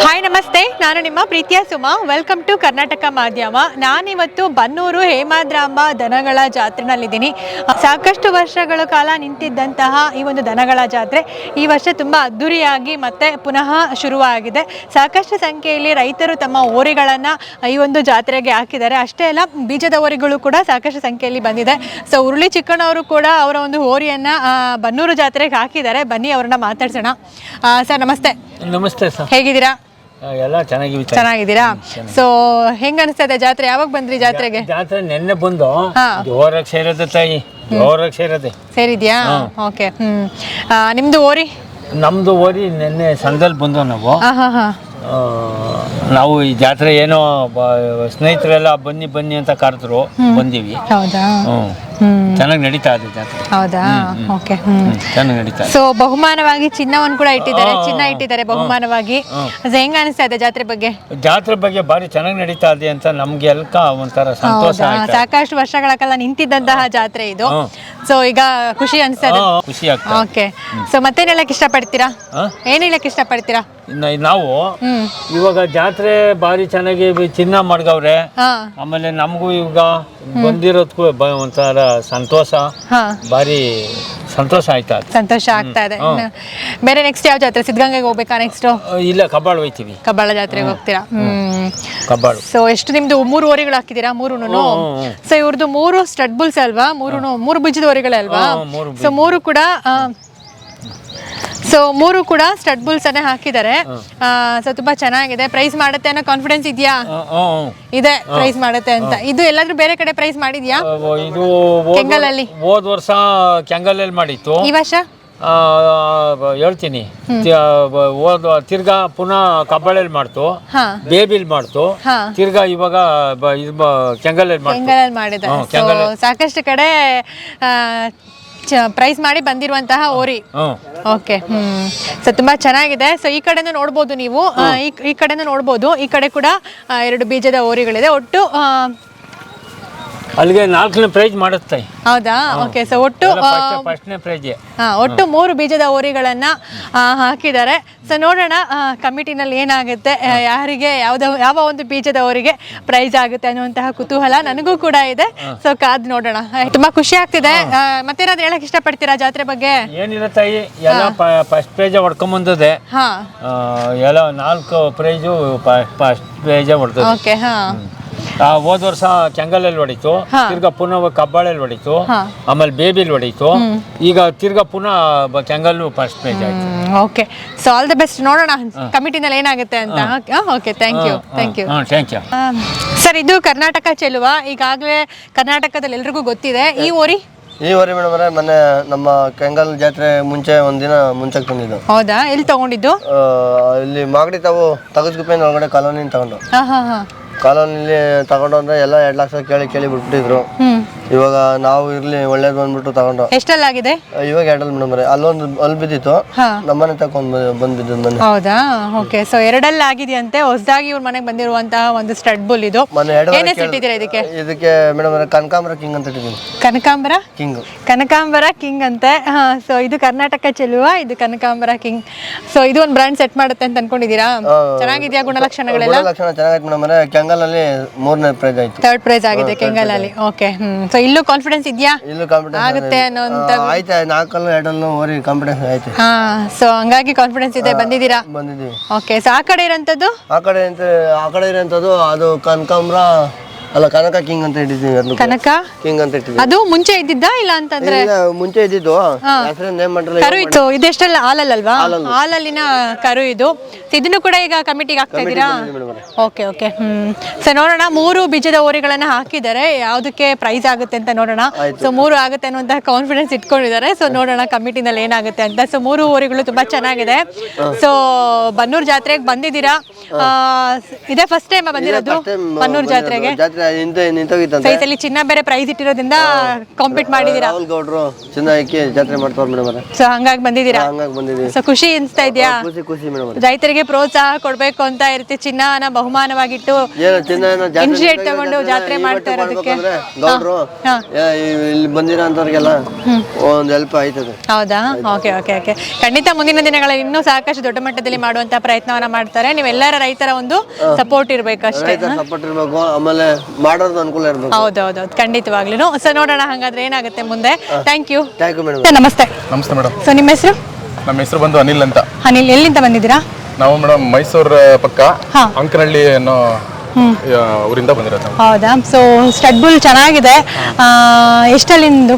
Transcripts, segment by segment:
Hi ನಮಸ್ತೆ. ನಾನು ನಿಮ್ಮ ಪ್ರೀತಿಯ ಸುಮಾ. ವೆಲ್ಕಮ್ ಟು ಕರ್ನಾಟಕ ಮಾಧ್ಯಮ ನಾನಿವತ್ತು ಬನ್ನೂರು ಹೇಮಾದ್ರಾಂಬ ದನಗಳ ಜಾತ್ರೆನಲ್ಲಿದ್ದೀನಿ. ಸಾಕಷ್ಟು ವರ್ಷಗಳ ಕಾಲ ನಿಂತಿದ್ದಂತಹ ಈ ಒಂದು ದನಗಳ ಜಾತ್ರೆ ಈ ವರ್ಷ ತುಂಬ ಅದ್ಧೂರಿಯಾಗಿ ಮತ್ತೆ ಪುನಃ ಶುರುವಾಗಿದೆ. ಸಾಕಷ್ಟು ಸಂಖ್ಯೆಯಲ್ಲಿ ರೈತರು ತಮ್ಮ ಓರಿಗಳನ್ನು ಈ ಒಂದು ಜಾತ್ರೆಗೆ ಹಾಕಿದ್ದಾರೆ. ಅಷ್ಟೇ ಅಲ್ಲ ಬೀಜದ ಓರಿಗಳು ಕೂಡ ಸಾಕಷ್ಟು ಸಂಖ್ಯೆಯಲ್ಲಿ ಬಂದಿದೆ. ಸೊ ಉರುಳಿ ಚಿಕ್ಕಣ್ಣವರು ಕೂಡ ಅವರ ಒಂದು ಓರಿಯನ್ನು ಬನ್ನೂರು ಜಾತ್ರೆಗೆ ಹಾಕಿದ್ದಾರೆ. ಬನ್ನಿ ಅವ್ರನ್ನ ಮಾತಾಡ್ಸೋಣ. ಸರ್ ನಮಸ್ತೆ. ನಮಸ್ತೆ ಸರ್. ಹೇಗಿದ್ದೀರಾ? ಎಲ್ಲ ಚೆನ್ನಾಗಿವಿ ಸರ್. ಚೆನ್ನಾಗಿದ್ದೀರಾ? ಸೊ ಹೆಂಗ್ ಅನಿಸ್ತದೆ ಜಾತ್ರೆ? ಯಾವಾಗ ಬಂದ್ರಿ ಜಾತ್ರೆಗೆ? ಜಾತ್ರೆ ನೆನ್ನೆ ಬಂದು. ಜೋರಾಗಿ ಸೇರೋದೆ ತಾಯಿ ಜೋರಾಗಿ ಸೇರೋದೆ ಸೇರಿದ್ಯಾ? ಓಕೆ ಹ್ಮ್. ನಿಮ್ದು ಓರಿ? ನಮ್ದು ಓರಿ ನೆನ್ನೆ ಸಂದಲ್ಲಿ ಬಂದು ನಾವು. ನಾವು ಈ ಜಾತ್ರೆ ಏನೋ ಬ- ಸ್ನೇಹಿತರೆಲ್ಲ ಬನ್ನಿ ಬನ್ನಿ ಅಂತ ಕರೆದ್ರು ಬಂದೀವಿ. ಹೌದಾ? ಹ್ಮ್. ಚೆನ್ನಾಗಿ ನಡೀತಾ ಇದೆ ಜಾತ್ರೆ. ಹೌದಾ? ಓಕೆ ಹ್ಮ್. ಹ್ಮ್. ಚೆನ್ನಾಗಿ ನಡೀತಾ ಇದೆ. ಸೊ ಬಹುಮಾನವಾಗಿ ಚಿನ್ನವನ್ನು ಕೂಡ ಇಟ್ಟಿದ್ದಾರೆ ಚಿನ್ನ ಇಟ್ಟಿದ್ದಾರೆ ಬಹುಮಾನವಾಗಿ. ಸೊ ಹೆಂಗ ಅನಿಸ್ತಾ ಇದೆ ಜಾತ್ರೆ ಬಗ್ಗೆ? ಜಾತ್ರೆ ಬಗ್ಗೆ ಭಾರಿ ಚೆನ್ನಾಗಿ ನಡೀತಾ ಇದೆ ಅಂತ ನಮ್ಗೆ ಎಲ್ಕ ಒಂಥರ ಸಂತೋಷ ಹೌದಾ? ಆಯ್ತು ಸಾಕಷ್ಟು ವರ್ಷಗಳ ಕಾಲ ನಿಂತಿದ್ದಂತಹ ಜಾತ್ರೆ ಇದು. ಹ್ಮ್. ಸೊ ಈಗ ಖುಷಿ ಅನಿಸ್ತದೆ ಹಾ, ಖುಷಿ ಆಗ್ತದೆ ಓಕೆ ಸೊ ಮತ್ತೇನ್ ಹೇಳಕ್ ಇಷ್ಟಪಡ್ತೀರಾ? ಹಾ? ಏನ್ ಹೇಳಕ್ ಇಷ್ಟಪಡ್ತೀರಾ? ಇನ್ನು ನಾವು ಹ್ಮ್. ಇವಾಗ ಜಾತ್ರೆ ಭಾರಿ ಚೆನ್ನಾಗಿ ಚಿನ್ನ ಮಾಡ್ಗವ್ರೆ. ಹಾ. ಆಮೇಲೆ ನಮಗೂ ಈಗ ಬಂದಿರೋದಕ್ಕೂ ಬ- ಒಂಥರ ಸಂತೋಷ. ಹಾ. ಭಾರಿ ಸಂತೋಷ ಆಯ್ತಾ ಸಂತೋಷ ಆಗ್ತಾ ಇದೆ. ಇನ್ನು ಬೇರೆ ನೆಕ್ಸ್ಟ್ ಯಾವ ಜಾತ್ರೆ? ಸಿದ್ಧಗಂಗೆಗೆ ಹೋಗ್ಬೇಕಾ ನೆಕ್ಸ್ಟ್ ಇಲ್ಲ ಕಬ್ಬಾಳ್ ಹೋಯ್ತೀವಿ. ಕಬ್ಬಾಳ ಜಾತ್ರೆಗೆ ಹೋಗ್ತೀರಾ? ಹ್ಮ್. ಕಬ್ಬಾಳು. ಸೊ ಎಷ್ಟು ನಿಮ್ದು ಮೂರು ಓರಿಗಳು ಹಾಕಿದ್ದೀರಾ? ಮೂರು ಸೊ ಇವ್ರದ್ದು ಮೂರು ಸ್ಟಡ್ ಬುಲ್ಸ್ ಅಲ್ವಾ? ಮೂರು ಮೂರು ಬೀಜದ ಓರಿಗಳೇ ಅಲ್ವಾ? ಹ್ಮ್, ಮೂರು ಸೊ ಮೂರು ಕೂಡ ಸೊ ಮೂರು ಕೂಡ ಸ್ಟಡ್ ಬುಲ್ಸ್ ಅನ್ನೇ ಹಾಕಿದ್ದಾರೆ. ಸೊ ತುಂಬಾ ಚೆನ್ನಾಗಿದೆ. ಪ್ರೈಸ್ ಮಾಡುತ್ತೆ ಅನ್ನೋ ಕಾನ್ಫಿಡೆನ್ಸ್ ಇದೆಯಾ? ಇದೆ ಪ್ರೈಸ್ ಮಾಡುತ್ತೆ ಅಂತ. ಇದು ಎಲ್ಲಾದ್ರೂ ಬೇರೆ ಕಡೆ ಪ್ರೈಸ್ ಮಾಡಿದ್ಯಾ? ಇದು ಕೆಂಗಲಲ್ಲಿ? ಹೋದ ವರ್ಷ ಕೆಂಗಲಲ್ಲಿ ಮಾಡಿತ್ತು. ಈ ವರ್ಷ? ಹೇಳ್ತೀನಿ. ತಿರ್ಗಾ ಪುನಃ ಕಬ್ಬಳಲ್ಲಿ ಮಾಡ್ತು. ಬೇಬಿಲ್ ಮಾಡ್ತು. ತಿರ್ಗಾ ಇವಾಗ ಕೆಂಗಲಲ್ಲಿ ಸಾಕಷ್ಟು ಕಡೆ ಪ್ರೈಸ್ ಮಾಡಿ ಬಂದಿರುವಂತಹ ಓರಿ. ಓಕೆ ಹ್ಮ್. ಸೊ ತುಂಬಾ ಚೆನ್ನಾಗಿದೆ. ಸೊ ಈ ಕಡೆನೂ ನೋಡ್ಬೋದು ನೀವು. ಈ ಈ ಕಡೆನೂ ನೋಡ್ಬೋದು. ಈ ಕಡೆ ಕೂಡ ಎರಡು ಬೀಜದ ಓರಿಗಳಿದೆ. ಒಟ್ಟು ಅಲ್ಲಿಗೆ ನಾಲ್ಕನೇ ಪ್ರೈಜ್ ಮಾಡುತ್ತೆ ಹೌದಾ? ಓಕೆ ಸೊ ಒಟ್ಟು ಫಸ್ಟ್ನೇ ಪ್ರೈಜ್ ಒಟ್ಟು ಮೂರು ಬೀಜದ ಓರಿಗಳನ್ನ ಹಾಕಿದ್ದಾರೆ. ಸೊ ನೋಡೋಣ ಕಮಿಟಿನಲ್ಲಿ ಏನಾಗುತ್ತೆ ಯಾರಿಗೆ ಯಾವ್ದ ಯಾವ ಒಂದು ಬೀಜದ ಓರಿಗೆ ಪ್ರೈಸ್ ಆಗುತ್ತೆ ಅನ್ನುವಂತಹ ಕುತೂಹಲ ನನಗೂ ಕೂಡ ಇದೆ. ಸೊ ಕಾದ್ ನೋಡೋಣ. ತುಂಬಾ ಖುಷಿ ಆಗ್ತಿದೆ. ಮತ್ತೇನಾದ್ರು ಹೇಳಕ್ ಇಷ್ಟಪಡ್ತೀರಾ ಜಾತ್ರೆ ಬಗ್ಗೆ? ಏನಿಲ್ಲ ತಾಯಿ? ಎಲ್ಲ ಫಸ್ಟ್ ಪ್ರೈಜ್ ಹೊಡ್ಕೊಂಬಂದದೆ ಹಾ. ಆ, ಎಲ್ಲ ನಾಲ್ಕು ಪ್ರೈಜು ಫಸ್ಟ್ ಪ್ರೈಜ್ ಹೊಡ್ತದೆ ಓಕೆ ಹಾ. ಹೋದ್ ವರ್ಷ ಕೆಂಗಲಲ್ಲಿ ಹೊಡಿತು. ಹಾ. ತಿರ್ಗಾ ಪುನಃ ಕಬ್ಬಾಳಲ್ಲಿ ಹೊಡಿತು. ಆಮೇಲೆ ಬೇಬಿಲ್ ಹೊಡಿತು. ಈಗ ತಿರ್ಗಾ ಪುನಃ ಕೆಂಗಲ್ಲು ಫಸ್ಟ್ ಪೇಜ್ ಆಯ್ತು. Okay so all the best ನೋಡೋಣ. ಕಮಿಟಿನಲ್ಲಿ ಏನಾಗುತ್ತೆ ಅಂತ. Okay thank you thank you thank you sir ಇದು ಕರ್ನಾಟಕ ಚೆಲುವ. ಈಗಾಗಲೇ ಕರ್ನಾಟಕದಲ್ಲಿ ಎಲ್ರಿಗೂ ಗೊತ್ತಿದೆ. ಈ ಓರಿ ಈ ವರಿ ಮೇಡಮ್ ಅವರೇ ಮೊನ್ನೆ ನಮ್ಮ ಕೆಂಗಲ್ ಜಾತ್ರೆ ಮುಂಚೆ ಒಂದಿನ ಮುಂಚೆ ತಂದಿದ್ದು ಹೌದಾ? ಎಲ್ಲಿ ತಗೊಂಡಿದ್ದು? ಇಲ್ಲಿ ಮಾಗಡಿ ತಾವು ತಗಸ್ಗುಪ್ಪೆ ಒಳಗಡೆ ಕಾಲೋನಿ ತಗೊಂಡು. ಹಾ ಹಾ ಹಾ. ಕಾಲೋನಿಲಿ ತಗೊಂಡು ಅಂದ್ರೆ ಎಲ್ಲ ಎರಡ್ ಲಕ್ಷ ಕೇಳಿ ಕೇಳಿ ಬಿಟ್ಬಿಟ್ಟಿದ್ರು. ಇವಾಗ ನಾವು ಇರ್ಲಿ ಒಳ್ಳೇದು ಬಂದ್ಬಿಟ್ಟು ತಗೊಂಡು. ಎಷ್ಟಲ್ಲಾಗಿದೆ ಇವಾಗ ಎರಡಲ್ಲಿ ಮೇಡಮ್ ಅಲ್ಲೊಂದು ಅಲ್ಲಿ ಬಿದ್ದಿತ್ತು. ನಮ್ಮನೆ ತಗೊಂಡ್ ಬಂದ್ ಬಿದ್ದು ಮೊನ್ನೆ. ಹೌದಾ? ಓಕೆ ಸೊ ಎರಡಲ್ಲಿ ಆಗಿದೆಯಂತೆ ಹೊಸದಾಗಿ ಇವ್ರ ಮನೆಗೆ ಬಂದಿರುವಂತಹ ಒಂದು ಸ್ಟಡ್ ಬುಲ್ ಇದು. ಎರಡು ಏನೇ ಇಟ್ಟಿದ್ದೀರಾ ಇದಕ್ಕೆ? ಇದಕ್ಕೆ ಮೇಡಮ್ ಕನಕಾಂಬರ ಕಿಂಗ್ ಅಂತ ಇಟ್ಟಿದ್ದೀನಿ. ಕನಕಾಂಬರ? ಕಿಂಗ್. ಕನಕಾಂಬರ ಕಿಂಗ್ ಅಂತೆ. ಸೊ ಇದು ಕರ್ನಾಟಕ ಚೆಲುವ ಇದು ಕನಕಾಂಬರ ಕಿಂಗ್. ಸೊ ಇದು ಒಂದು ಬ್ರ್ಯಾಂಡ್ ಸೆಟ್ ಮಾಡುತ್ತೆ ಅಂತ ಅನ್ಕೊಂಡಿದ್ದೀರಾ? ಚೆನ್ನಾಗಿದೆಯಾ ಗುಣಲಕ್ಷಣಗಳೆಲ್ಲ? ಲಕ್ಷಣ ಚೆನ್ನಾಗೈತೆ ಮೇಡಮ್ ಅವರೇ ಕೆಂಗಲಲ್ಲಿ ಮೂರನೇ ಪ್ರೈಸ್ ಆಯ್ತು. ಥರ್ಡ್ ಪ್ರೈಸ್ ಆಗಿದೆ ಕೆಂಗಲಲ್ಲಿ. ಓಕೆ ಹ್ಮ್. ಸೊ ಇಲ್ಲೂ ಕಾನ್ಫಿಡೆನ್ಸ್ ಇದೆಯಾ? ಇಲ್ಲೂ ಕಾಂಪಿಟೇಷನ್ ಆಗುತ್ತೆ ಅನ್ನೋಂತ ಆಯ್ತು ನಾಲ್ಕಲ್ಲೂ ಎರಡಲ್ಲೂ ಓರಿ ಕಾನ್ಫಿಡೆನ್ಸ್ ಆಯ್ತು. ಹಾ ಸೊ ಹಂಗಾಗಿ ಕಾನ್ಫಿಡೆನ್ಸ್ ಇದೆ ಬಂದಿದ್ದೀರಾ? ಬಂದಿದ್ದೀವಿ. ಓಕೆ ಸೊ ಆ ಕಡೆ ಇರೋಂಥದ್ದು? ಆ ಕಡೆ ಅಂತ ಆ ಕಡೆ ಇರೋಂಥದ್ದು ಅದು ಕನಕಾಂಬ್ರ ಅಲ್ಲ ಕನಕ ಕಿಂಗ್ ಅಂತ ಇಟ್ಟಿದ್ದೀವಿ ಅದು ಕನಕ? ಕಿಂಗ್ ಅಂತ ಇಟ್ಟಿದ್ದೀವಿ ಅದು ಮುಂಚೆ ಇದ್ದಿದ್ದಾ ಇಲ್ಲ ಅಂತಂದ್ರೆ? ಇಲ್ಲ, ಮುಂಚೆ ಇದ್ದಿದ್ದು. ಹೆಸರು ನೇಮ್ ಮಾಡಿರಲ್ಲ ಕರು ಇತ್ತು. ಇದೆಷ್ಟಲ್ಲ ಹಾಲಲ್ಲಲ್ವಾ? ಹಾಲಲ್ಲಿನ ಕರು ಇದು. So ಇದನ್ನು ಕೂಡ ಈಗ ಕಮಿಟಿಗೆ ಹಾಕ್ತಾ ಇದ್ದೀರಾ? ಓಕೆ ಓಕೆ ಹ್ಮ್. ಸೊ ನೋಡೋಣ ಮೂರು ಬೀಜದ ಓರಿಗಳನ್ನ ಹಾಕಿದ್ದಾರೆ. ಯಾವ್ದಕ್ಕೆ ಪ್ರೈಸ್ ಆಗುತ್ತೆ ಅಂತ ನೋಡೋಣ. ಸೊ ಮೂರು ಆಗುತ್ತೆ ಅನ್ನುವಂತಹ ಕಾನ್ಫಿಡೆನ್ಸ್ ಇಟ್ಕೊಂಡಿದ್ದಾರೆ. ಸೊ ನೋಡೋಣ ಕಮಿಟಿನಲ್ಲಿ ಏನಾಗುತ್ತೆ ಅಂತ. ಸೊ ಮೂರು ಓರಿಗಳು ತುಂಬಾ ಚೆನ್ನಾಗಿದೆ. ಸೊ ಬನ್ನೂರ್ ಜಾತ್ರೆಗೆ ಬಂದಿದ್ದೀರಾ? ಆ, ಇದೇ ಫಸ್ಟ್ ಟೈಮ್ ಬಂದಿರೋದು? ಬನ್ನೂರ್ ಜಾತ್ರೆಗೆ? ಜಾತ್ರೆ ನಿಂತ ನಿಂತೋಗಿತ್ತಂತೆ ಸೊ ಈ ಸಲ ಚಿನ್ನ ಬೇರೆ ಪ್ರೈಸ್ ಇಟ್ಟಿರೋದ್ರಿಂದ ಕಾಂಪೀಟ್ ಮಾಡಿದೀರಾ? ರಾಹುಲ್ ಗೌಡ್ರು ಚಿನ್ನ ಹಾಕಿ ಜಾತ್ರೆ ಮಾಡ್ತಾವ್ರ ಮೇಡಮ್ ಅವ್ರೆ. ಸೊ ಹಂಗಾಗಿ ಬಂದಿದ್ದೀರಾ ಹಂಗಾಗಿ ಬಂದಿದ್ದೀವಿ ಸೊ ಖುಷಿ ಅನ್ಸ್ತಾ ಇದೆಯಾ? ಖುಷಿ ಖುಷಿ ಮೇಡಮ್ ಅವ್ರೆ. ರೈತರಿಗೆ ಪ್ರೋತ್ಸಾಹ ಕೊಡ್ಬೇಕು ಅಂತ ಇರುತ್ತೆ ಚಿನ್ನ ಬಹುಮಾನವಾಗಿಟ್ಟು ಏನು ಚಿನ್ನ ಏನೋ ಜಾತ್ರೆ Initiate ತಗೊಂಡು ಜಾತ್ರೆ ಮಾಡ್ತಾ ಇರೋದಕ್ಕೆ. ಗೌಡ್ರು ಹಾ. ಏ, ಇಲ್ಲಿ ಬಂದಿರೋ ಅಂತವ್ರಿಗೆಲ್ಲ ಒಂದು ಹೆಲ್ಪ್ ಆಯ್ತದೆ. ಹೌದಾ? ಓಕೆ ಓಕೆ ಓಕೆ ಖಂಡಿತ ಮುಂದಿನ ದಿನಗಳಲ್ಲಿ ಇನ್ನೂ ಸಾಕಷ್ಟು ದೊಡ್ಡ ಮಟ್ಟದಲ್ಲಿ ಮಾಡುವಂತ ಪ್ರಯತ್ನವನ್ನ ಮಾಡ್ತಾರೆ. ನೀವೆಲ್ಲರ ರೈತರ ಒಂದು ಸಪೋರ್ಟ್ ಇರ್ಬೇಕು ಅಷ್ಟೇ ರೈತರ ಸಪೋರ್ಟ್ ಇರ್ಬೇಕು. ಆಮೇಲೆ ಮಾಡೋರ್ದು ಅನುಕೂಲ ಇರ್ಬೇಕು. ಹೌದೌದು ಖಂಡಿತವಾಗ್ಲೂ ಸೊ ನೋಡೋಣ ಹಂಗಾದ್ರೆ ಏನಾಗುತ್ತೆ ಮುಂದೆ. Thank you thank you madam ನಮಸ್ತೆ. ನಮಸ್ತೆ ಮೇಡಮ್ ಸೊ ನಿಮ್ಮ ಹೆಸರು? ನಮ್ಮ ಹೆಸರು ಬಂದು ಅನಿಲ್ ಅಂತ. ಅನಿಲ್ ಎಲ್ಲಿಂದ ಬಂದಿದ್ದೀರಾ? ನಾವು ಮೇಡಮ್ ಮೈಸೂರು ಪಕ್ಕ. ಅಂಕನಹಳ್ಳಿ ಅನ್ನೋ ಊರಿಂದ ಬಂದಿರೋದು ಹೌದಾ? ಸೊ ಸ್ಟಡ್ ಬುಲ್ ಚೆನ್ನಾಗಿದೆ ಆ, ಎಷ್ಟಲ್ಲಿ ನಿಮ್ದು